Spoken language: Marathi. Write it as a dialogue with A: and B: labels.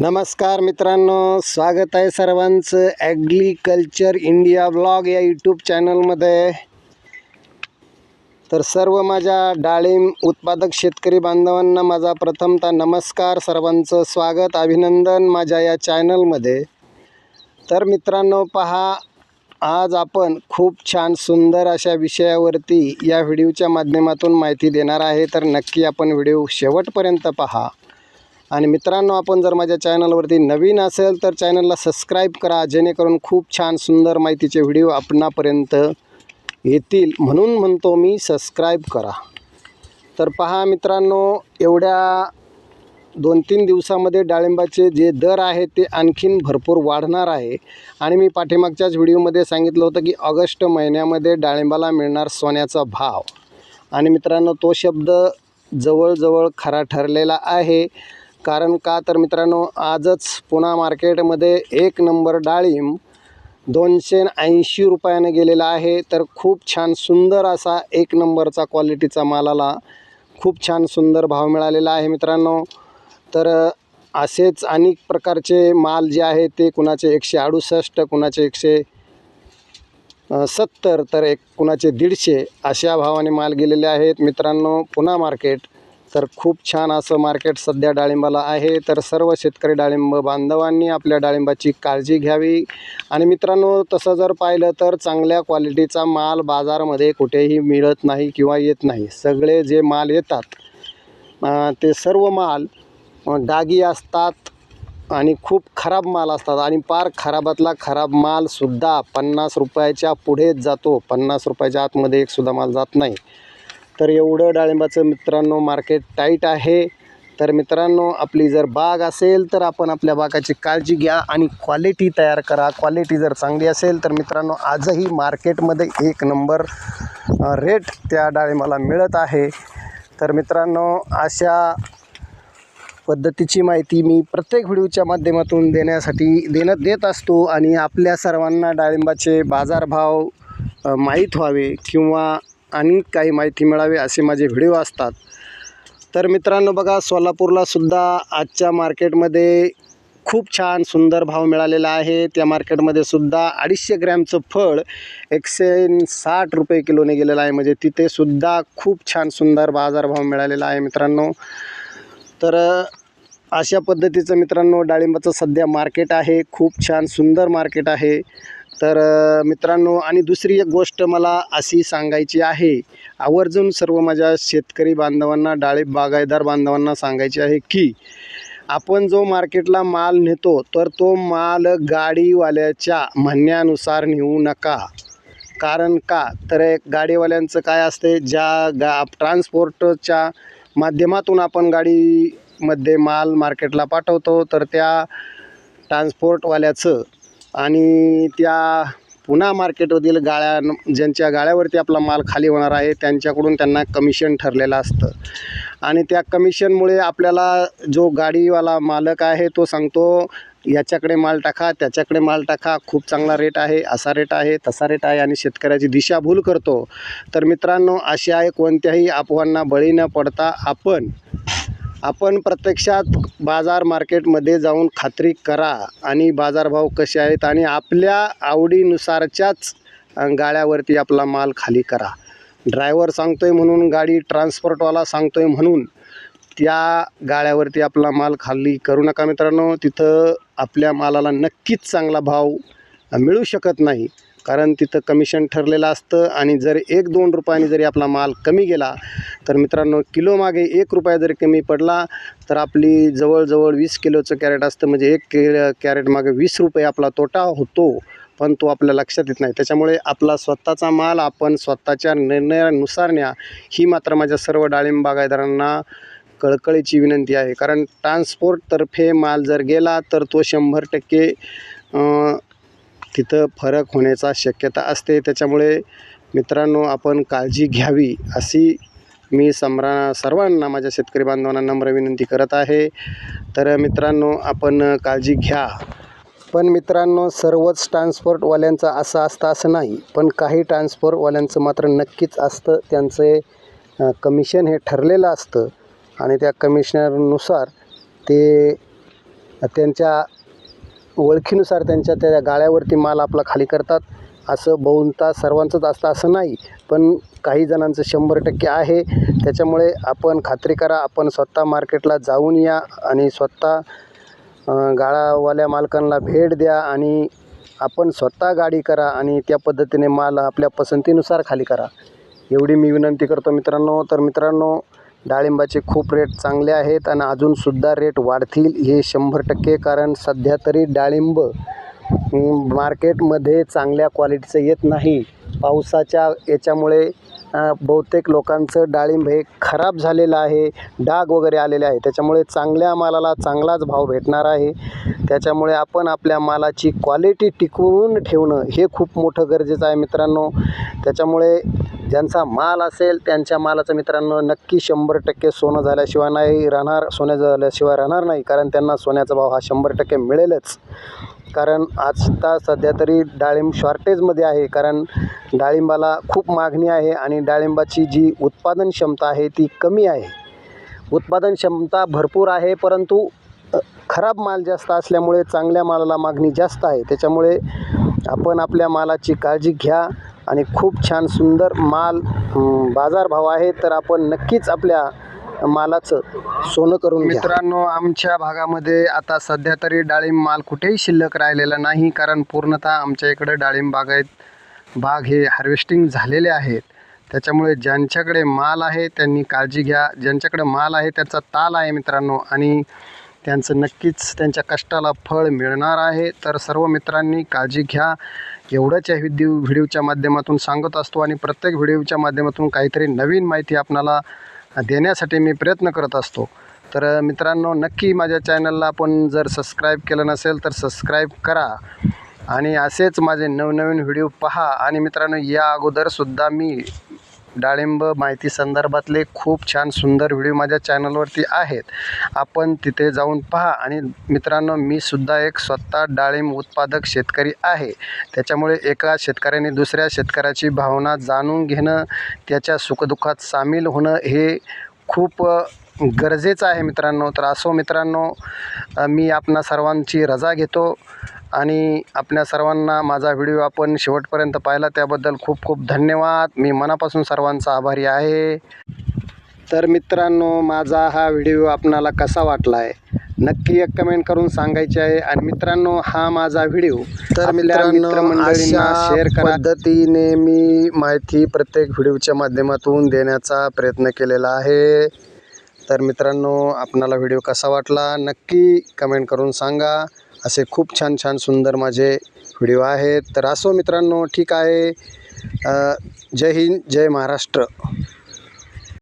A: नमस्कार मित्रांनो स्वागत आहे सर्वांचं ॲग्रिकल्चर इंडिया ब्लॉग या यूट्यूब चॅनलमध्ये. तर सर्व माझ्या डाळिंब उत्पादक शेतकरी बांधवांना माझा प्रथमतः नमस्कार सर्वांचं स्वागत अभिनंदन माझ्या या चॅनलमध्ये. तर मित्रांनो पहा आज आपण खूप छान सुंदर अशा विषयावरती या व्हिडिओच्या माध्यमातून माहिती देणार आहे. तर नक्की आपण व्हिडिओ शेवटपर्यंत पहा. आणि मित्रांनो आपण जर माझ्या चॅनलवरती नवीन असेल तर चॅनलला सबस्क्राईब करा जेणेकरून खूप छान सुंदर माहितीचे व्हिडिओ आपणापर्यंत येतील. म्हणून म्हणतो मी सबस्क्राईब करा. तर पहा मित्रांनो एवढ्या दोन तीन दिवसामध्ये डाळिंबाचे जे दर आहेत ते आणखीन भरपूर वाढणार आहे. आणि मी पाठीमागच्याच व्हिडिओमध्ये सांगितलं होतं की ऑगस्ट महिन्यामध्ये डाळिंबाला मिळणार सोन्याचा भाव. आणि मित्रांनो तो शब्द जवळजवळ खरा ठरलेला आहे. कारण का? तर मित्रांनो आजच पुन्हा मार्केटमध्ये एक नंबर डाळिंब दोनशे ऐंशी रुपयानं गेलेला आहे. तर खूप छान सुंदर असा एक नंबरचा क्वालिटीचा मालाला खूप छान सुंदर भाव मिळालेला आहे मित्रांनो. तर असेच अनेक प्रकारचे माल जे आहे ते कुणाचे एकशे अडुसष्ट कुणाचे एकशे सत्तर तर एक कुणाचे दीडशे अशा भावाने माल गेलेले आहेत मित्रांनो पुन्हा मार्केट. तर खूप छान असं मार्केट सध्या डाळिंबाला आहे. तर सर्व शेतकरी डाळिंब बांधवांनी आपल्या डाळिंबाची काळजी घ्यावी. आणि मित्रांनो तसं जर पाहिलं तर चांगल्या क्वालिटीचा माल बाजारामध्ये कुठेही मिळत नाही किंवा येत नाही. सगळे जे माल येतात ते सर्व माल डागी असतात आणि खूप खराब माल असतात. आणि पार खराबातला खराब मालसुद्धा पन्नास रुपयाच्या पुढेच जातो. पन्नास रुपयाच्या आतमध्ये एकसुद्धा माल जात नाही. तर एवढं डाळिंबाचं मित्रांनो मार्केट टाईट आहे. तर मित्रांनो आपली जर बाग असेल तर आपण आपल्या बागाची काळजी घ्या आणि क्वालिटी तयार करा. क्वालिटी जर चांगली असेल तर मित्रांनो आजही मार्केटमध्ये एक नंबर रेट त्या डाळिंबाला मिळत आहे. तर मित्रांनो अशा पद्धतीची माहिती मी प्रत्येक व्हिडिओच्या माध्यमातून देण्यासाठी देण्यात देत असतो आणि आपल्या सर्वांना डाळिंबाचे बाजारभाव माहीत व्हावे किंवा आणि काही माहिती मिळावी असे माझे व्हिडिओ असतात. तर मित्रांनो बघा सोलापूरला सुद्धा आजच्या मार्केटमध्ये खूप छान सुंदर भाव मिळालेला आहे. त्या मार्केटमध्ये सुद्धा अडीचशे ग्रॅमचं फळ एकशे साठ रुपये किलोने गेलेलं आहे. म्हणजे तिथे सुद्धा खूप छान सुंदर बाजारभाव मिळालेला आहे मित्रांनो. तर अशा पद्धतीचं मित्रांनो डाळिंबाचं सध्या मार्केट आहे. खूप छान सुंदर मार्केट आहे. तर मित्रांनो आणि दुसरी एक गोष्ट मला अशी सांगायची आहे. आवर्जून सर्व माझ्या शेतकरी बांधवांना डाळिंब बागायदार बांधवांना सांगायचे आहे की आपण जो मार्केटला माल नेतो तर तो माल गाडीवाल्याच्या म्हणण्यानुसार नेऊ नका. कारण का? तर एक गाडीवाल्यांचं काय असते ज्या गा ट्रान्सपोर्टच्या माध्यमातून आपण गाडीमध्ये माल मार्केटला पाठवतो तर त्या ट्रान्सपोर्टवाल्याचं आणि त्या पुन्हा मार्केटमधील गाळ्या ज्यांच्या गाळ्यावरती आपला माल खाली होणार आहे त्यांच्याकडून त्यांना कमिशन ठरलेलं असतं. आणि त्या कमिशनमुळे आपल्याला जो गाडीवाला मालक आहे तो सांगतो याच्याकडे माल टाका त्याच्याकडे माल टाका खूप चांगला रेट आहे असा रेट आहे तसा रेट आहे. आणि शेतकऱ्याची दिशाभूल करतो. तर मित्रांनो अशा कोणत्याही अफवांना बळी न पडता आपण आपण प्रत्यक्षात बाजार मार्केटमध्ये जाऊन खात्री करा आणि बाजारभाव कसे आहेत आणि आपल्या आवडीनुसारच्याच गाड्यावरती आपला माल खाली करा. ड्रायव्हर सांगतोय म्हणून गाडी ट्रान्सपोर्टवाला सांगतोय म्हणून त्या गाड्यावरती आपला माल खाली करू नका मित्रांनो. तिथं आपल्या मालाला नक्कीच चांगला भाव मिळू शकत नाही. कारण तिथं कमिशन ठरलेलं असतं आणि जर एक दोन रुपयाने जरी आपला माल कमी गेला तर मित्रांनो किलोमागे एक रुपया जरी कमी पडला तर आपली जवळजवळ वीस किलोचं कॅरेट असतं. म्हणजे एक के कॅरेट मागे वीस रुपये आपला तोटा होतो पण तो आपल्या लक्षात येत नाही. त्याच्यामुळे आपला स्वतःचा माल आपण स्वतःच्या निर्णयानुसार न्या. ही मात्र माझ्या सर्व डाळिंब बागायदारांना कळकळीची विनंती आहे. कारण ट्रान्सपोर्टतर्फे माल जर गेला तर तो शंभर टक्के तिथं फरक होण्याचा शक्यता असते. त्याच्यामुळे मित्रांनो आपण काळजी घ्यावी अशी मी सम्रा सर्वांना माझ्या शेतकरी बांधवांना नम्र विनंती करत आहे. तर मित्रांनो आपण काळजी घ्या. पण मित्रांनो सर्वच ट्रान्सपोर्टवाल्यांचं असं असतं असं नाही. पण काही ट्रान्सपोर्टवाल्यांचं मात्र नक्कीच असतं. त्यांचे कमिशन हे ठरलेलं असतं. आणि त्या कमिशनरनुसार ते त्यांच्या ओळखीनुसार त्यांच्या त्या गाळ्यावरती माल आपला खाली करतात. असं बहुता सर्वांचंच असतं असं नाही. पण काही जणांचं शंभर टक्के आहे. त्याच्यामुळे आपण खात्री करा आपण स्वतः मार्केटला जाऊन या आणि स्वतः गाळावाल्या मालकांना भेट द्या आणि आपण स्वतः गाडी करा आणि त्या पद्धतीने माल आपल्या पसंतीनुसार खाली करा. एवढी मी विनंती करतो मित्रांनो. तर मित्रांनो डाळिंबाचे खूप रेट चांगले आहेत आणि अजूनसुद्धा रेट वाढतील हे शंभर टक्के. कारण सध्या तरी डाळिंब मार्केटमध्ये चांगल्या क्वालिटीचं येत नाही. पावसाच्या याच्यामुळे बहुतेक लोकांचं डाळिंब हे खराब झालेलं आहे. डाग वगैरे आलेले आहे त्याच्यामुळे चांगल्या मालाला चांगलाच भाव भेटणार आहे. त्याच्यामुळे आपण आपल्या मालाची क्वालिटी टिकवून ठेवणं हे खूप मोठं गरजेचं आहे मित्रांनो. त्याच्यामुळे ज्यांचा माल असेल त्यांच्या मालाचं मित्रांनो नक्की शंभर टक्के सोनं झाल्याशिवाय नाही राहणार सोन्या झाल्याशिवाय राहणार नाही. कारण त्यांना सोन्याचा भाव हा शंभर टक्के मिळेलच. कारण आजता सध्या तरी डाळिंब शॉर्टेजमध्ये आहे. कारण डाळिंबाला खूप मागणी आहे आणि डाळिंबाची जी उत्पादन क्षमता आहे ती कमी आहे. उत्पादन क्षमता भरपूर आहे परंतु खराब माल जास्त असल्यामुळे चांगल्या मालाला मागणी जास्त आहे. त्याच्यामुळे आपण आपल्या मालाची काळजी घ्या. आणि खूप छान सुंदर माल बाजारभाव आहे तर आपण नक्कीच आपल्या मालाचं सोनं करून मित्रांनो आमच्या भागामध्ये आता सध्या तरी डाळिंब माल कुठेही शिल्लक राहिलेला नाही कारण पूर्णतः आमच्या इकडे डाळिंब बागायत बाग हे हार्वेस्टिंग झालेले आहेत. त्याच्यामुळे ज्यांच्याकडे माल आहे त्यांनी काळजी घ्या. ज्यांच्याकडे माल आहे त्याचा ताल आहे मित्रांनो आणि त्यांचं नक्कीच त्यांच्या कष्टाला फळ मिळणार आहे. तर सर्व मित्रांनी काळजी घ्या. एवढंच या व्हिडिओ व्हिडिओच्या माध्यमातून सांगत असतो आणि प्रत्येक व्हिडिओच्या माध्यमातून काहीतरी नवीन माहिती आपणाला देण्यासाठी मी प्रयत्न करत असतो. तर मित्रांनो नक्की माझ्या चॅनलला आपण जर सबस्क्राईब केलं नसेल तर सबस्क्राईब करा आणि असेच माझे नवनवीन व्हिडिओ पहा. आणि मित्रांनो या अगोदरसुद्धा मी डाळिंब माहिती संदर्भातले खूप छान सुंदर व्हिडिओ माझ्या चॅनलवरती आहेत. आपण तिथे जाऊन पहा आणि मित्रांनो मी सुद्धा एक स्वतः डाळिंब उत्पादक शेतकरी आहे. त्याच्यामुळे एका शेतकऱ्याने दुसऱ्या शेतकऱ्याची भावना जाणून घेणं त्याच्या सुखदुःखात सामील होणं हे खूप गरजेचं आहे मित्रांनो. तर असो मित्रांनो मी आपणा सर्वांची रजा घेतो आणि आपल्या सर्वांना माझा व्हिडिओ आपण शेवटपर्यंत पाहिला त्याबद्दल खूप खूप धन्यवाद. मी मनापासून सर्वांचा आभारी आहे. तर मित्रांनो माझा हा व्हिडिओ आपणाला कसा वाटला आहे नक्की एक कमेंट करून सांगायचे आहे. आणि मित्रांनो हा माझा व्हिडिओ तर मित्रांनो शेअर करा. पद्धतीने मी माहिती प्रत्येक व्हिडिओच्या माध्यमातून देण्याचा प्रयत्न केलेला आहे. तर मित्रांनो आपणाला व्हिडिओ कसा वाटला नक्की कमेंट करून सांगा. असे खूप छान छान सुंदर माझे व्हिडिओ आहेत. तर असो मित्रांनो ठीक आहे. जय हिंद जय महाराष्ट्र.